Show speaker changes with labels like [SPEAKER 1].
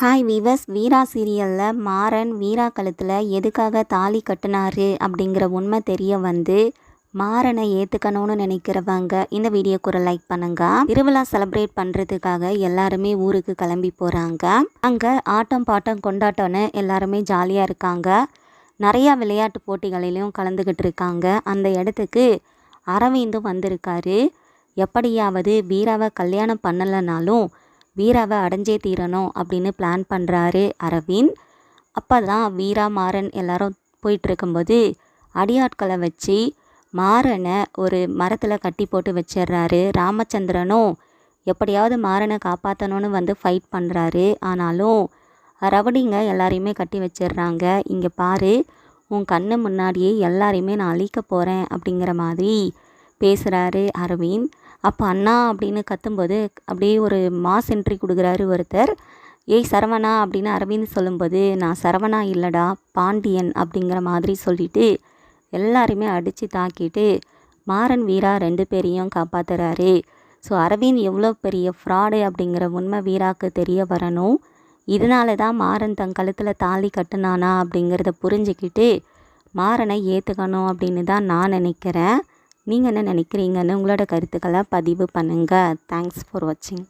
[SPEAKER 1] Hi விவஸ் வீரா சீரியலில் மாறன் வீரா கழுத்தில் எதுக்காக தாலி கட்டினாரு அப்படிங்கிற உண்மை தெரிய வந்து மாறனை ஏற்றுக்கணும்னு நினைக்கிறவங்க இந்த வீடியோக்கு ஒரு லைக் பண்ணுங்க. திருவிழா செலிப்ரேட் பண்ணுறதுக்காக எல்லாருமே ஊருக்கு கிளம்பி போகிறாங்க அங்கே ஆட்டம் பாட்டம் கொண்டாட்டம்னு எல்லாருமே ஜாலியாக இருக்காங்க. நிறையா விளையாட்டு போட்டிகளிலும் கலந்துக்கிட்டு இருக்காங்க. அந்த இடத்துக்கு அரவிந்தும் வந்திருக்காரு. எப்படியாவது வீராவை கல்யாணம் பண்ணலைனாலும் வீராவை அடைஞ்சே தீரணும் அப்படின்னு பிளான் பண்ணுறாரு அரவிந்த். அப்போ தான் வீரா மாறன் எல்லாரும் போயிட்டுருக்கும்போது அடியாட்களை வச்சு மாறனை ஒரு மரத்தில் கட்டி போட்டு வச்சிடுறாரு. ராமச்சந்திரனும் எப்படியாவது மாறனை காப்பாற்றணும்னு வந்து ஃபைட் பண்ணுறாரு ஆனாலும் ரவடிங்க எல்லாரையுமே கட்டி வச்சிடுறாங்க. இங்கே பாரு உன் கண்ணு முன்னாடியே எல்லாரையுமே நான் அழிக்க போகிறேன் அப்படிங்கிற மாதிரி பேசுகிறாரு அரவிந்த். அப்போ அண்ணா அப்படின்னு கத்தும்போது அப்படியே ஒரு மாஸ் என்ட்ரி கொடுக்குறாரு ஒருத்தர். ஏய் சரவணா அப்படின்னு அரவிந்த் சொல்லும்போது நான் சரவணா இல்லைடா பாண்டியன் அப்படிங்கிற மாதிரி சொல்லிட்டு எல்லாருமே அடித்து தாக்கிட்டு மாறன் வீரா ரெண்டு பேரையும் காப்பாற்றுறாரு ஸோ அரவிந்த் எவ்வளோ பெரிய ஃப்ராடு அப்படிங்கிற உண்மை வீராக்கு தெரிய வரணும். இதனால தான் மாறன் தன் கழுத்தில் தாலி கட்டுனானா அப்படிங்கிறத புரிஞ்சுக்கிட்டு மாறனை ஏற்றுக்கணும் அப்படின்னு தான் நான் நினைக்கிறேன். நீங்கள் என்ன நினைக்கிறீங்கன்னு உங்களோட கருத்துக்களை பதிவு பண்ணுங்கள் தேங்க்ஸ் ஃபார் வாட்சிங்